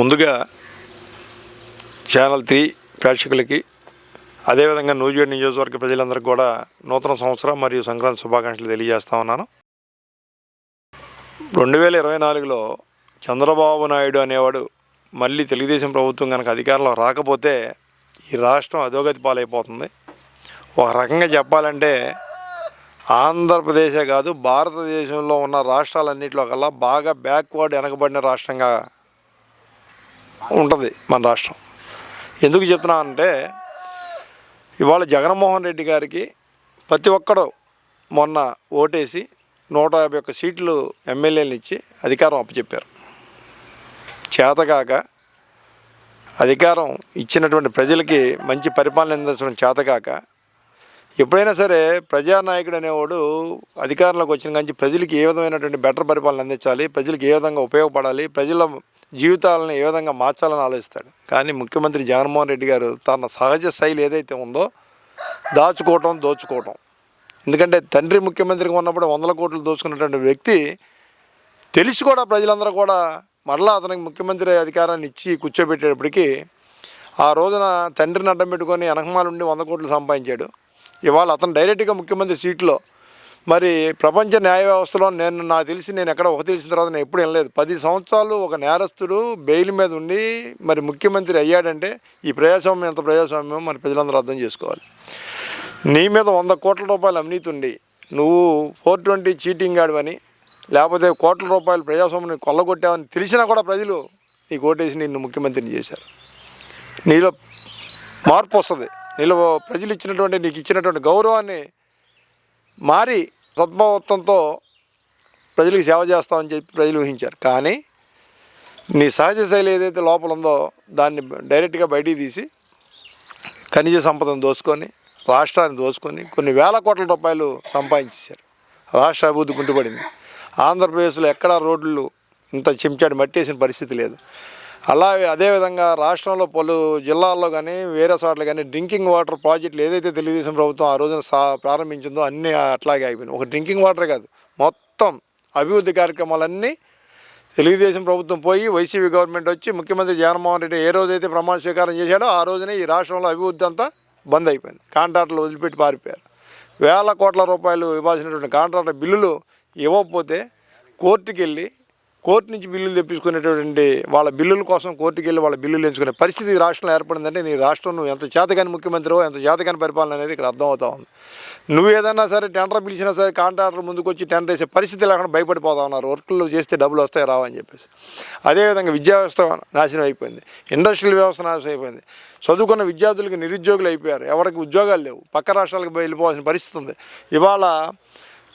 ముందుగా channel three ప్రేక్షకులకి అదేవిధంగా నూజివేడ్ నియోజకవర్గ ప్రజలందరికీ కూడా నూతన సంవత్సరం మరియు సంక్రాంతి శుభాకాంక్షలు తెలియజేస్తా ఉన్నాను. రెండు వేల ఇరవై నాలుగులో చంద్రబాబు నాయుడు అనేవాడు మళ్ళీ తెలుగుదేశం ప్రభుత్వం కనుక అధికారంలో రాకపోతే ఈ రాష్ట్రం అధోగతి పాలైపోతుంది. ఒక రకంగా చెప్పాలంటే ఆంధ్రప్రదేశే కాదు భారతదేశంలో ఉన్న రాష్ట్రాలన్నింటిలో కల్లా బాగా బ్యాక్వర్డ్ వెనకబడిన రాష్ట్రంగా ఉంటుంది మన రాష్ట్రం. ఎందుకు చెప్తున్నా అంటే ఇవాళ జగన్మోహన్ రెడ్డి గారికి ప్రతి ఒక్కడు మొన్న ఓటేసి నూట యాభై ఒక్క సీట్లు ఎమ్మెల్యేలు ఇచ్చి అధికారం అప్పచెప్పారు. చేతకాక అధికారం ఇచ్చినటువంటి ప్రజలకి మంచి పరిపాలన అందించడం చేతకాక ఎప్పుడైనా సరే ప్రజానాయకుడు అనేవాడు అధికారంలోకి వచ్చిన కానీ ప్రజలకి ఏ విధమైనటువంటి బెటర్ పరిపాలన అందించాలి ప్రజలకు ఏ విధంగా ఉపయోగపడాలి ప్రజల జీవితాలను ఏ విధంగా మార్చాలని ఆలోచిస్తాడు. కానీ ముఖ్యమంత్రి జగన్మోహన్ రెడ్డి గారు తన సహజ శైలి ఏదైతే ఉందో దాచుకోవటం దోచుకోవటం. ఎందుకంటే తండ్రి ముఖ్యమంత్రిగా ఉన్నప్పుడు వందల కోట్లు దోచుకున్నటువంటి వ్యక్తి తెలిసి కూడా ప్రజలందరూ కూడా మరలా అతనికి ముఖ్యమంత్రి అధికారాన్ని ఇచ్చి కూర్చోబెట్టేటప్పటికీ ఆ రోజున తండ్రిని అడ్డం పెట్టుకొని వెనకమాలుండి వంద కోట్లు సంపాదించాడు. ఇవాళ అతను డైరెక్ట్గా ముఖ్యమంత్రి సీట్లో మరి ప్రపంచ న్యాయ వ్యవస్థలో నేను నాకు తెలిసి నేను ఎక్కడ ఒక తెలిసిన తర్వాత నేను ఎప్పుడు వినలేదు. పది సంవత్సరాలు ఒక నేరస్తుడు బెయిల్ మీద ఉండి మరి ముఖ్యమంత్రి అయ్యాడంటే ఈ ప్రజాస్వామ్యం ఎంత ప్రజాస్వామ్యం మరి ప్రజలందరూ అర్థం చేసుకోవాలి. నీ మీద వంద కోట్ల రూపాయలు అవినీతి ఉండి నువ్వు ఫోర్ ట్వంటీ చీటింగ్ ఆడవని లేకపోతే కోట్ల రూపాయలు ప్రజాస్వామ్యం కొల్లగొట్టావని తెలిసినా కూడా ప్రజలు నీకు ఓటేసి నిన్ను ముఖ్యమంత్రిని చేశారు. నీలో మార్పు వస్తుంది. నీలో ప్రజలు ఇచ్చినటువంటి నీకు ఇచ్చినటువంటి గౌరవాన్ని మారి సద్భావత్వంతో ప్రజలకు సేవ చేస్తామని చెప్పి ప్రజలు ఊహించారు. కానీ నీ సహజ శైలి ఏదైతే లోపల ఉందో దాన్ని డైరెక్ట్గా బయటికి తీసి ఖనిజ సంపదను దోచుకొని రాష్ట్రాన్ని దోచుకొని కొన్ని వేల కోట్ల రూపాయలు సంపాదించేశారు. రాష్ట్ర అభివృద్ధి కుంటుపడింది. ఆంధ్రప్రదేశ్లో ఎక్కడా రోడ్లు ఇంత చెంచాడు మట్టేసిన పరిస్థితి లేదు. అలాగే అదేవిధంగా రాష్ట్రంలో పలు జిల్లాల్లో కానీ వేరే చోట్ల కానీ డ్రింకింగ్ వాటర్ ప్రాజెక్టులు ఏదైతే తెలుగుదేశం ప్రభుత్వం ఆ రోజున సా ప్రారంభించిందో అన్నీ అట్లాగే అయిపోయినాయి ఒక డ్రింకింగ్ వాటర్ కాదు మొత్తం అభివృద్ధి కార్యక్రమాలన్నీ తెలుగుదేశం ప్రభుత్వం పోయి వైసీపీ గవర్నమెంట్ వచ్చి ముఖ్యమంత్రి జగన్మోహన్ రెడ్డి ఏ రోజైతే ప్రమాణ స్వీకారం చేశాడో ఆ రోజునే ఈ రాష్ట్రంలో అభివృద్ధి అంతా బంద్ అయిపోయింది. కాంట్రాక్టులు వదిలిపెట్టి పారిపోయారు. వేల కోట్ల రూపాయలు ఇవ్వాల్సినటువంటి కాంట్రాక్ట్ బిల్లులు ఇవ్వకపోతే కోర్టుకెళ్ళి కోర్టు నుంచి బిల్లులు తెప్పించుకునేటువంటి వాళ్ళ బిల్లుల కోసం కోర్టుకి వెళ్ళి వాళ్ళ బిల్లులు ఎంచుకునే పరిస్థితి రాష్ట్రంలో ఏర్పడిందంటే నీ రాష్ట్రం నువ్వు ఎంత చేతకాని ముఖ్యమంత్రివో ఎంత చేతకాని పరిపాలన అనేది ఇక్కడ అర్థమవుతా ఉంది. నువ్వు ఏదన్నా సరే టెండర్ పిలిచినా సరే కాంట్రాక్టర్ ముందుకు వచ్చి టెండర్ వేసే పరిస్థితి లేకుండా భయపడిపోతా ఉన్నారు. వర్కులు చేస్తే డబ్బులు వస్తాయి రావని చెప్పేసి. అదేవిధంగా విద్యా వ్యవస్థ నాశనం అయిపోయింది. ఇండస్ట్రియల్ వ్యవస్థ నాశనం అయిపోయింది. చదువుకున్న విద్యార్థులకు నిరుద్యోగులు అయిపోయారు. ఎవరికి ఉద్యోగాలు లేవు. పక్క రాష్ట్రాలకు వెళ్ళిపోవాల్సిన పరిస్థితి ఉంది. ఇవాళ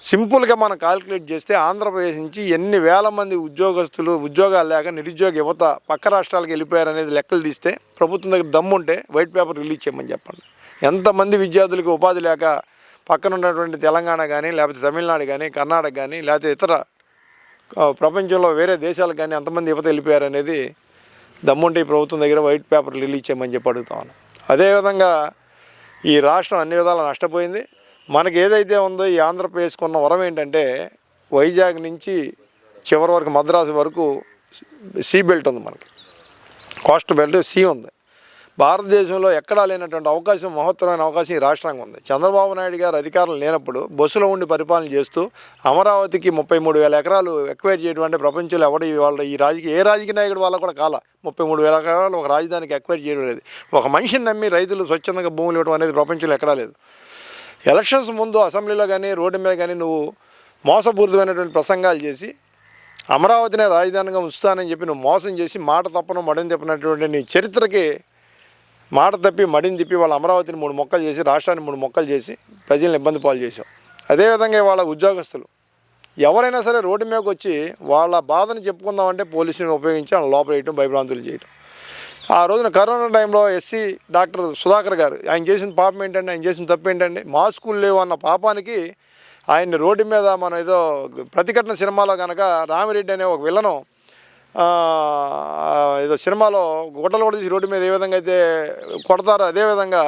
సింపుల్గా మనం కాలిక్యులేట్ చేస్తే ఆంధ్రప్రదేశ్ నుంచి ఎన్ని వేల మంది ఉద్యోగస్తులు ఉద్యోగాలు లేక నిరుద్యోగ యువత పక్క రాష్ట్రాలకు వెళ్ళిపోయారు అనేది లెక్కలు తీస్తే ప్రభుత్వం దగ్గర దమ్ముంటే వైట్ పేపర్ రిలీజ్ చేయమని చెప్పండి. ఎంతమంది విద్యార్థులకు ఉపాధి లేక పక్కన ఉన్నటువంటి తెలంగాణ కానీ లేకపోతే తమిళనాడు కానీ కర్ణాటక కానీ లేకపోతే ఇతర ప్రపంచంలో వేరే దేశాలకు కానీ ఎంతమంది యువత వెళ్ళిపోయారు అనేది దమ్ముంటే ఈ ప్రభుత్వం దగ్గర వైట్ పేపర్ రిలీజ్ చేయమని చెప్పి అడుగుతాను అదేవిధంగా ఈ రాష్ట్రం అన్ని విధాలా నష్టపోయింది. మనకి ఏదైతే ఉందో ఈ ఆంధ్రప్రదేశ్కి ఉన్న వరం ఏంటంటే వైజాగ్ నుంచి చివరి వరకు మద్రాసు వరకు సీ బెల్ట్ ఉంది మనకి. కోస్ట్ బెల్ట్ సీ ఉంది. భారతదేశంలో ఎక్కడా లేనటువంటి అవకాశం మహత్తరమైన అవకాశం ఈ రాష్ట్రానికి ఉంది. చంద్రబాబు నాయుడు గారు అధికారం లేనప్పుడు బస్సులో ఉండి పరిపాలన చేస్తూ అమరావతికి ముప్పై మూడు వేల ఎకరాలు ఎక్వైర్ చేయడం అంటే ప్రపంచంలో ఎవడ వాళ్ళ ఈ రాజకీయ ఏ రాజకీయ నాయకుడు వాళ్ళ కూడా కాల. ముప్పై మూడు వేల ఎకరాలు ఒక రాజధానికి ఎక్వైర్ చేయడం లేదు. ఒక మనిషిని నమ్మి రైతులు స్వచ్ఛందంగా భూములు ఇవ్వడం అనేది ప్రపంచంలో ఎక్కడా లేదు. ఎలక్షన్స్ ముందు అసెంబ్లీలో కానీ రోడ్డు మీద కానీ నువ్వు మోసపూరితమైనటువంటి ప్రసంగాలు చేసి అమరావతినే రాజధానిగా ఉంచుతానని చెప్పి నువ్వు మోసం చేసి మాట తప్పను మడిని తప్పినటువంటి నీ చరిత్రకి మాట తప్పి మడిని తిప్పి వాళ్ళ అమరావతిని మూడు మొక్కలు చేసి రాష్ట్రాన్ని మూడు మొక్కలు చేసి ప్రజలను ఇబ్బంది పాలు చేసావు అదేవిధంగా వాళ్ళ ఉద్యోగస్తులు. ఎవరైనా సరే రోడ్డు మీదకి వచ్చి వాళ్ళ బాధను చెప్పుకుందామంటే పోలీసుని ఉపయోగించి వాళ్ళని లోపల వేయటం భయభ్రాంతులు చేయటం. ఆ రోజున కరోనా టైంలో ఎస్సీ డాక్టర్ సుధాకర్ గారు ఆయన చేసిన పాపం ఏంటండి ఆయన చేసిన తప్పు ఏంటండి మాస్కులు లేవు అన్న పాపానికి ఆయన్ని రోడ్డు మీద మన ఏదో ప్రతిఘటన సినిమాలో కనుక రామిరెడ్డి అనే ఒక విలను ఏదో సినిమాలో గుడ్డలు కూడా తీసి రోడ్డు మీద ఏ విధంగా అయితే కొడతారో అదేవిధంగా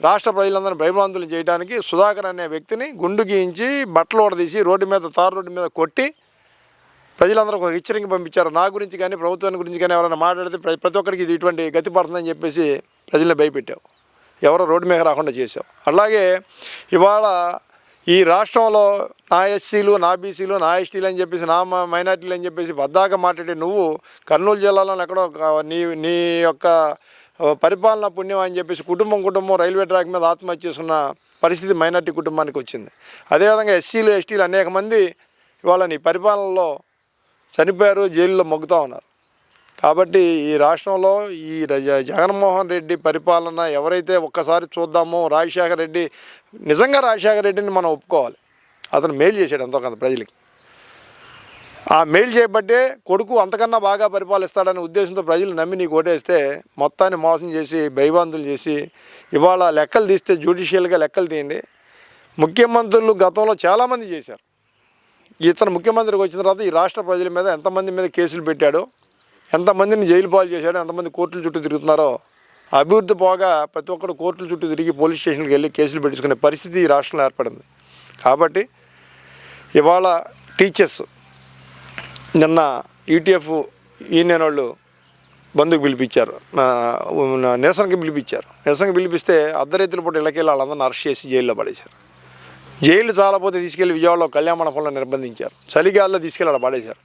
రాష్ట్ర ప్రజలందరినీ భయభ్రాంతులు చేయడానికి సుధాకర్ అనే వ్యక్తిని గుండు గీయించి బట్టలు తీసి రోడ్డు మీద తారు రోడ్డు మీద కొట్టి ప్రజలందరూ ఒక హెచ్చరిక పంపించారు. నా గురించి కానీ ప్రభుత్వాన్ని గురించి కానీ ఎవరైనా మాట్లాడితే ప్రతి ఒక్కరికి ఇది ఇటువంటి గతి పడుతుందని చెప్పేసి ప్రజల్ని భయపెట్టావు. ఎవరో రోడ్డు మీద రాకుండా చేసావు అలాగే ఇవాళ ఈ రాష్ట్రంలో నా ఎస్సీలు నా బీసీలు నా ఎస్టీలు అని చెప్పేసి నా మైనార్టీలు అని చెప్పేసి బద్దాక మాట్లాడి నువ్వు కర్నూలు జిల్లాలో ఎక్కడో నీ నీ యొక్క పరిపాలన పుణ్యం అని చెప్పేసి కుటుంబం కుటుంబం రైల్వే ట్రాక్ మీద ఆత్మహత్య చేసుకున్న పరిస్థితి మైనార్టీ కుటుంబానికి వచ్చింది. అదేవిధంగా ఎస్సీలు ఎస్టీలు అనేక మంది ఇవాళ నీ పరిపాలనలో చనిపోయారు జైల్లో మొగ్గుతూ ఉన్నారు. కాబట్టి ఈ రాష్ట్రంలో ఈ జగన్మోహన్ రెడ్డి పరిపాలన ఎవరైతే ఒక్కసారి చూద్దామో రాజశేఖర రెడ్డి నిజంగా రాజశేఖర రెడ్డిని మనం ఒప్పుకోవాలి. అతను మేలు చేశాడు ఎంతో కొంత ప్రజలకి. ఆ మేలు చేయబట్టే కొడుకు అంతకన్నా బాగా పరిపాలిస్తాడనే ఉద్దేశంతో ప్రజలు నమ్మి నీకు ఓటేస్తే మొత్తాన్ని మోసం చేసి భయభాంతులు చేసి ఇవాళ లెక్కలు తీస్తే జ్యుడిషియల్గా లెక్కలు తీయండి. ముఖ్యమంత్రులు గతంలో చాలామంది చేశారు. ఇతను ముఖ్యమంత్రికి వచ్చిన తర్వాత ఈ రాష్ట్ర ప్రజల మీద ఎంతమంది మీద కేసులు పెట్టాడో ఎంతమందిని జైలు పాలు చేశాడో ఎంతమంది కోర్టుల చుట్టూ తిరుగుతున్నారో అభివృద్ధి పోగా ప్రతి ఒక్కరు కోర్టుల చుట్టూ తిరిగి పోలీస్ స్టేషన్కి వెళ్ళి కేసులు పెట్టించుకునే పరిస్థితి ఈ రాష్ట్రంలో ఏర్పడింది. కాబట్టి ఇవాళ టీచర్స్ నిన్న ఈటీఎఫ్ యూనియన్ వాళ్ళు బంధుకు పిలిపించారు. నిరసనకి పిలిపించారు. నిరసనకి పిలిపిస్తే అర్ధరైతుల పూట ఇళ్ళకెళ్ళి వాళ్ళందరిని అరెస్ట్ చేసి జైల్లో పడేశారు. జైలు చాలపోతే తీసుకెళ్ళి విజయవాడలో కళ్యాణ మండపంలో నిర్బంధించారు. చలిగాల్లో తీసుకెళ్ళి అక్కడ పడేశారు.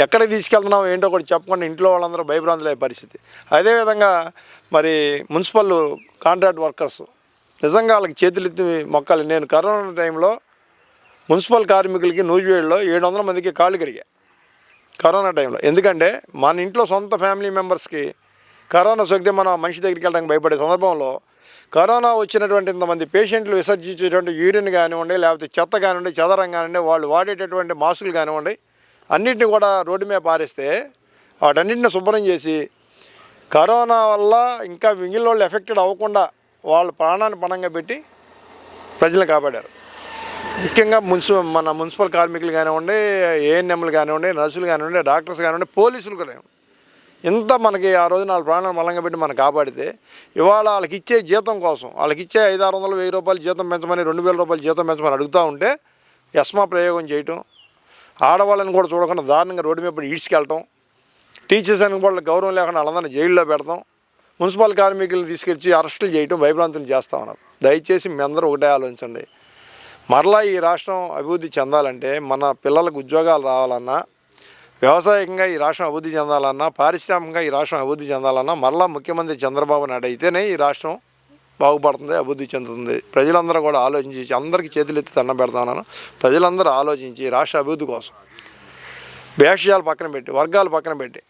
ఎక్కడికి తీసుకెళ్తున్నాం ఏంటో కూడా చెప్పకుండా ఇంట్లో వాళ్ళందరూ భయభ్రాంతులయ్యే పరిస్థితి. అదేవిధంగా మరి మున్సిపల్ కాంట్రాక్ట్ వర్కర్స్ నిజంగా వాళ్ళకి చేతులెత్తి మొక్కలు. నేను కరోనా టైంలో మున్సిపల్ కార్మికులకి నూజివేడులో ఏడు వందల మందికి కాళ్ళు కడిగా కరోనా టైంలో. ఎందుకంటే మన ఇంట్లో సొంత ఫ్యామిలీ మెంబర్స్కి కరోనా సోకితే మనం మనిషి దగ్గరికి వెళ్ళడానికి భయపడే సందర్భంలో కరోనా వచ్చినటువంటి ఇంతమంది పేషెంట్లు విసర్జించేటువంటి యూరిన్ కానివ్వండి లేకపోతే చెత్త కానివ్వండి చదరం కానివ్వండి వాళ్ళు వాడేటటువంటి మాస్కులు కానివ్వండి అన్నింటిని కూడా రోడ్డు మీద పారేస్తే వాటన్నింటిని శుభ్రం చేసి కరోనా వల్ల ఇంకా మిగిలిన వాళ్ళు ఎఫెక్టెడ్ అవ్వకుండా వాళ్ళ ప్రాణాన్ని పణంగా పెట్టి ప్రజలను కాపాడారు. ముఖ్యంగా మున్సి మన మున్సిపల్ కార్మికులు కానివ్వండి ఏఎన్ఎంలు కానివ్వండి నర్సులు కానివ్వండి డాక్టర్స్ కానివ్వండి పోలీసులు కూడా ఇంత మనకి ఆ రోజు నాలుగు ప్రాణాలు బలంగా పెట్టి మనం కాపాడితే ఇవాళ వాళ్ళకి ఇచ్చే జీతం కోసం వాళ్ళకి ఇచ్చే ఐదు ఆరు వందలు వెయ్యి రూపాయలు జీతం పెంచమని రెండు వేల రూపాయలు జీతం పెంచమని అడుగుతూ ఉంటే యస్మా ప్రయోగం చేయటం ఆడవాళ్ళని కూడా చూడకుండా దారుణంగా రోడ్డు మీద పడి ఈడ్చుకెళ్ళటం టీచర్స్ అని కూడా గౌరవం లేకుండా వాళ్ళందరినీ జైల్లో పెడతాం మున్సిపల్ కార్మికులను తీసుకొచ్చి అరెస్టులు చేయటం భయభ్రాంతులు చేస్తూ ఉన్నారు. దయచేసి మీ అందరూ ఒకటే ఆలోచించండి. మరలా ఈ రాష్ట్రం అభివృద్ధి చెందాలంటే మన పిల్లలకు ఉద్యోగాలు రావాలన్నా వ్యవసాయకంగా ఈ రాష్ట్రం అభివృద్ధి చెందాలన్నా పారిశ్రామికంగా ఈ రాష్ట్రం అభివృద్ధి చెందాలన్నా మరలా ముఖ్యమంత్రి చంద్రబాబు నాయుడు అయితేనే ఈ రాష్ట్రం బాగుపడుతుంది అభివృద్ధి చెందుతుంది. ప్రజలందరూ కూడా ఆలోచించి అందరికీ చేతులెత్తి దండం పెడతా ప్రజలందరూ ఆలోచించి రాష్ట్ర అభివృద్ధి కోసం భేషజాలు పక్కన పెట్టి వర్గాలు పక్కన పెట్టి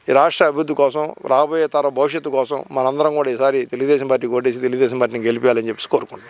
ఈ రాష్ట్ర అభివృద్ధి కోసం రాబోయే తర భవిష్యత్తు కోసం మనందరం కూడా ఈసారి తెలుగుదేశం పార్టీ ఓటేసి తెలుగుదేశం పార్టీని గెలిపాలని చెప్పేసి కోరుకుంటున్నాం.